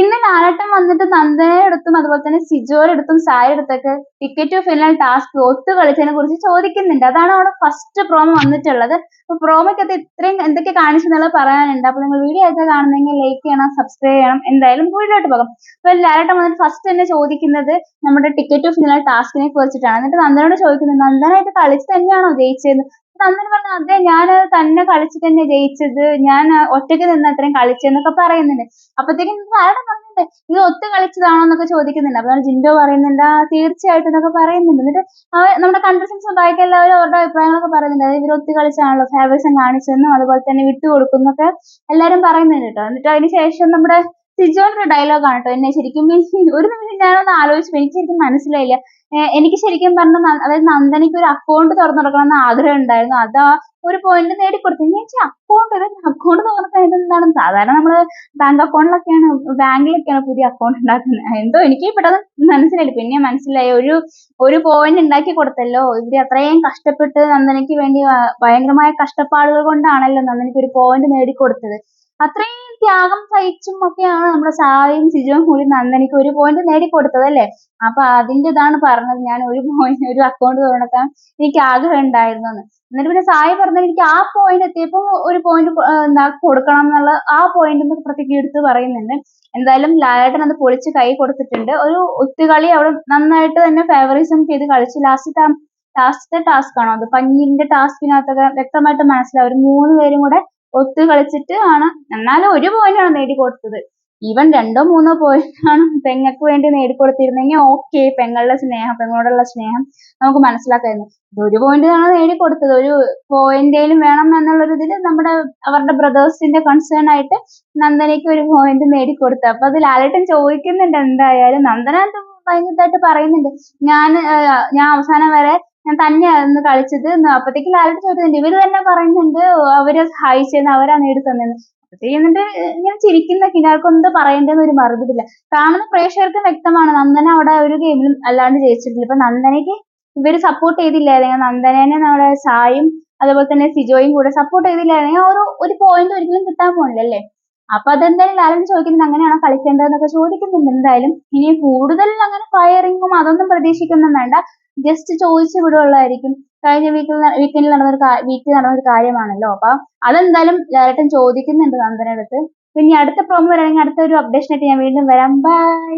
ഇന്ന് ലാലട്ടം വന്നിട്ട് നന്ദനയുടെ അടുത്തും അതുപോലെ തന്നെ സിജോയുടെ അടുത്തും സായ അടുത്തൊക്കെ ടിക്കറ്റ് ഫിനൽ ടാസ്ക് ഒത്തു കളിച്ചതിനെ കുറിച്ച് ചോദിക്കുന്നുണ്ട്. അതാണ് അവിടെ ഫസ്റ്റ് പ്രോമോ വന്നിട്ടുള്ളത്. അപ്പൊ പ്രോമോക്കകത്ത് ഇത്രയും എന്തൊക്കെ കാണിച്ചു എന്നുള്ളത് പറയാനുണ്ട്. അപ്പൊ നിങ്ങൾ വീഡിയോ ഒക്കെ കാണുന്നെങ്കിൽ ലൈക്ക് ചെയ്യണം സബ്സ്ക്രൈബ് ചെയ്യണം. എന്തായാലും വീഡിയോട്ട് പോകാം. അപ്പൊ ലാലട്ടം വന്നിട്ട് ഫസ്റ്റ് തന്നെ ചോദിക്കുന്നത് നമ്മുടെ ടിക്കറ്റ് ഫിനൽ ടാസ്കിനെ കുറിച്ചിട്ടാണ്. എന്നിട്ട് നന്ദനോട് ചോദിക്കുന്നത് നന്ദന ഇത് കളിച്ച് തന്നെയാണോ ജയിച്ചതെന്ന് നന്ദന പറഞ്ഞു അതെ ഞാൻ തന്നെ കളിച്ച് തന്നെ ജയിച്ചത്. ഞാൻ ഒറ്റയ്ക്ക് നിന്ന് അത്രയും കളിച്ചെന്നൊക്കെ പറയുന്നുണ്ട്. അപ്പത്തേക്കും ആരുടെ പറഞ്ഞിട്ടുണ്ട് ഇത് ഒത്ത് കളിച്ചതാണോ എന്നൊക്കെ ചോദിക്കുന്നുണ്ട്. അപ്പൊ ജിൻഡോ പറയുന്നുണ്ട് ആ തീർച്ചയായിട്ടും എന്നൊക്കെ പറയുന്നുണ്ട്. എന്നിട്ട് നമ്മുടെ കൺട്രസൻസ് ബാക്കി എല്ലാവരും അവരുടെ അഭിപ്രായങ്ങളൊക്കെ പറയുന്നുണ്ട്. അതായത് ഇവർ ഒത്തു കളിച്ചാണല്ലോ ഫേവേഴ്സും കാണിച്ചെന്നും അതുപോലെ തന്നെ വിട്ടുകൊടുക്കുന്നൊക്കെ എല്ലാരും പറയുന്നുണ്ട് കേട്ടോ. എന്നിട്ട് അതിന് ശേഷം നമ്മുടെ സിജോന്റെ ഒരു ആണ് കേട്ടോ. എന്നെ ശരിക്കും ഒരു നിമിഷം ഞാനൊന്ന് ആലോചിച്ചു. എനിക്ക് ശരിക്കും മനസ്സിലായില്ല. എനിക്ക് ശരിക്കും പറഞ്ഞ അതായത് നന്ദനയ്ക്ക് ഒരു അക്കൗണ്ട് തുറന്നു കൊടുക്കണം എന്ന് ആഗ്രഹം ഉണ്ടായിരുന്നു. അതാ ഒരു പോയിന്റ് നേടിക്കൊടുത്തു ഞാൻ അക്കൗണ്ട് അക്കൗണ്ട് തുറന്നിട്ട് എന്താണ്? സാധാരണ നമ്മൾ ബാങ്ക് അക്കൗണ്ടിലൊക്കെയാണ് ബാങ്കിലൊക്കെയാണ് പുതിയ അക്കൗണ്ട് ഉണ്ടാക്കുന്നത് എന്തോ എനിക്ക് പെട്ടെന്ന് മനസ്സിലായില്ല. പിന്നെ മനസ്സിലായി. ഒരു ഒരു പോയിന്റ് ഉണ്ടാക്കി കൊടുത്തല്ലോ. ഇവർ അത്രയും കഷ്ടപ്പെട്ട് നന്ദനയ്ക്ക് വേണ്ടി ഭയങ്കരമായ കഷ്ടപ്പാടുകൾ കൊണ്ടാണല്ലോ നന്ദനയ്ക്ക് ഒരു പോയിന്റ് നേടിക്കൊടുത്തത് അത്രയും ത്യാഗം സഹിച്ചും ഒക്കെയാണ് നമ്മുടെ സായും സിജുവും കൂടി നന്ദനക്ക് ഒരു പോയിന്റ് നേടിക്കൊടുത്തത് അല്ലേ അപ്പൊ അതിന്റെ ഇതാണ് പറഞ്ഞത്. ഞാൻ ഒരു പോയിന്റ് ഒരു അക്കൗണ്ട് തുറക്കാൻ എനിക്ക് ആഗ്രഹം ഉണ്ടായിരുന്നു എന്ന് എന്നിട്ട് പിന്നെ സായി പറഞ്ഞത് എനിക്ക് ആ പോയിന്റ് എത്തിയപ്പോൾ ഒരു പോയിന്റ് എന്താ കൊടുക്കണം എന്നുള്ള ആ പോയിന്റ് പ്രത്യേകം എടുത്ത് പറയുന്നുണ്ട്. എന്തായാലും ലാലേട്ടൻ അത് പൊളിച്ച് കൈ കൊടുത്തിട്ടുണ്ട്. ഒരു ഒത്തുകളി അവിടെ നന്നായിട്ട് തന്നെ ഫേവറിസം ചെയ്ത് കളിച്ചു ലാസ്റ്റ് ലാസ്റ്റത്തെ ടാസ്ക് ആണോ അത്? പഞ്ഞിന്റെ ടാസ്കിനകത്തൊക്കെ വ്യക്തമായിട്ട് മനസ്സിലാവും. ഒരു മൂന്ന് പേരും കൂടെ ഒത്തു കളിച്ചിട്ട് ആണ്. എന്നാലും ഒരു ആണ് നേടിക്കൊടുത്തത്. ഈവൻ രണ്ടോ മൂന്നോ ആണ് പെങ്ങൾക്ക് വേണ്ടി നേടിക്കൊടുത്തിരുന്നെങ്കിൽ ഓക്കെ പെങ്ങളുടെ സ്നേഹം പെങ്ങളോടുള്ള സ്നേഹം നമുക്ക് മനസ്സിലാക്കായിരുന്നു. ഒരു പോയിന്റ് ആണ് നേടിക്കൊടുത്തത്. ഒരു പോയിന്റേലും വേണം എന്നുള്ളൊരു ഇതിൽ നമ്മുടെ അവരുടെ ബ്രദേഴ്സിന്റെ കൺസേൺ ആയിട്ട് നന്ദനയ്ക്ക് ഒരു point നേടിക്കൊടുത്തു. അപ്പൊ അത് ലാലേട്ടൻ ചോദിക്കുന്നുണ്ട് എന്തായാലും. നന്ദന ഭയങ്കരമായിട്ട് പറയുന്നുണ്ട്. ഞാൻ ഞാൻ അവസാനം വരെ ഞാൻ തന്നെയായിരുന്നു കളിച്ചത്. അപ്പത്തേക്ക് ലാലേട്ടൻ ചോദിക്കുന്നുണ്ട് ഇവർ തന്നെ പറയുന്നുണ്ട് അവരെ സഹായിച്ചെന്ന് അവരാ നേടി തന്നെന്ന്. എന്നിട്ട് ഞാൻ ചിരിക്കുന്ന കിനാർക്ക് എന്ത് പറയേണ്ടതെന്ന് ഒരു മറുപടിയില്ല. കാണുന്ന പ്രേക്ഷകർക്ക് വ്യക്തമാണ് നന്ദന അവിടെ ഒരു ഗെയിമിലും അല്ലാണ്ട് ജയിച്ചിട്ടില്ല. ഇപ്പൊ നന്ദനയ്ക്ക് ഇവർ സപ്പോർട്ട് ചെയ്തില്ലായിരുന്നെങ്കിൽ നന്ദനേനെ നമ്മുടെ സായും അതുപോലെ തന്നെ സിജോയും കൂടെ സപ്പോർട്ട് ചെയ്തില്ലായിരുന്നെങ്കിൽ ഒരു ഒരു പോയിന്റ് ഒരിക്കലും കിട്ടാൻ പോണില്ലല്ലേ അപ്പൊ അതെന്തായാലും ലാലൻ ചോദിക്കുന്നത് അങ്ങനെയാണോ കളിക്കേണ്ടതെന്നൊക്കെ ചോദിക്കുന്നുണ്ട്. എന്തായാലും ഇനി കൂടുതൽ അങ്ങനെ ഫയറിങ്ങും അതൊന്നും പ്രതീക്ഷിക്കൊന്നും വേണ്ട. ജസ്റ്റ് ചോദിച്ചു വിടുകയുള്ളായിരിക്കും. കഴിഞ്ഞ വീക്കിൽ വീക്കെൻഡിൽ നടന്ന ഒരു വീക്കിൽ നടന്ന ഒരു കാര്യമാണല്ലോ. അപ്പൊ അതെന്തായാലും ലാലട്ടൻ ചോദിക്കുന്നുണ്ട് നന്ദനടുത്ത്. പിന്നെ അടുത്ത പ്രോമോ വരാണെങ്കിൽ അടുത്ത ഒരു അപ്ഡേഷൻ ആയിട്ട് ഞാൻ വീണ്ടും വരാം. ബൈ